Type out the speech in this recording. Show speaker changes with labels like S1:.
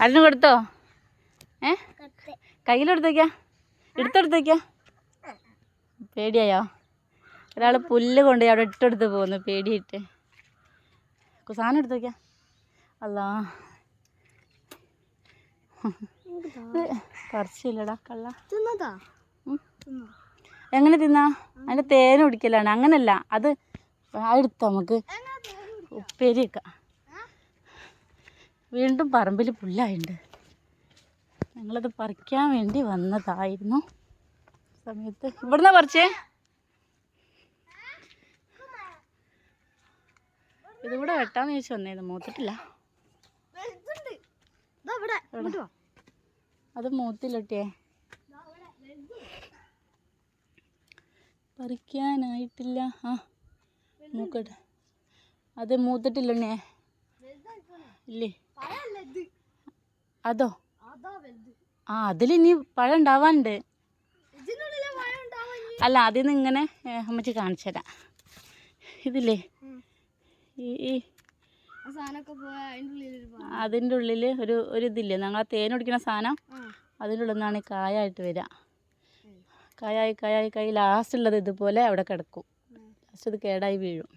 S1: അതിന് കൊടുത്തോ? ഏ? കയ്യിലെടുത്തേക്കാ എടുത്തെടുത്തേക്കാ പേടിയായോ? ഒരാൾ പുല്ല് കൊണ്ട് അവിടെ ഇട്ടെടുത്ത് പോകുന്നു പേടിയിട്ട്. കുസാനം എടുത്തേക്കാ അല്ല പറിച്ചില്ലടാ കള്ള. എങ്ങനെ തിന്നാ? അതിന്റെ തേൻ കുടിക്കലാണ് അങ്ങനല്ല. അത് എടുത്തോ നമുക്ക്? ഉപ്പേരി വെക്കാം. വീണ്ടും പറമ്പിൽ പുല്ലായുണ്ട്. ഞങ്ങളത് പറിക്കാൻ വേണ്ടി വന്നതായിരുന്നു. സമയത്ത്. ഇവിടുന്ന് പറിച്ചേ? ഇതിവിടെ വെട്ടാന്ന് ചോദിച്ചു വന്നേന്ന്. മൂത്തിട്ടില്ല. അത് മൂത്തിലൊട്ടിയേ. പറിക്കാനായിട്ടില്ല. ആ മൂക്കട്ടെ. അത് മൂത്തിട്ടില്ലണ്ണേ ഇല്ലേ? അതോ?
S2: അതാ
S1: ആ അതിലിനി പഴം ഉണ്ടാവാനുണ്ട്. അല്ല അതിൽ നിന്ന് ഇങ്ങനെ അമ്മച്ചി കാണിച്ചു തരാം. ഇതില്ലേ? ഈ അതിന്റെ ഉള്ളിൽ ഒരു ഒരു ഇതില്ലേ? ഞങ്ങൾ തേൻ ഒടിക്കുന്ന സാധനം. അതിന്റെ ഉള്ളിൽ നിന്നാണ് ഈ കായായിട്ട് വരിക കായായി കായായി കായി ലാസ്റ്റ് ഉള്ളത് ഇതുപോലെ അവിടെ കിടക്കും. ലാസ്റ്റ് ഇത് കേടായി വീഴും.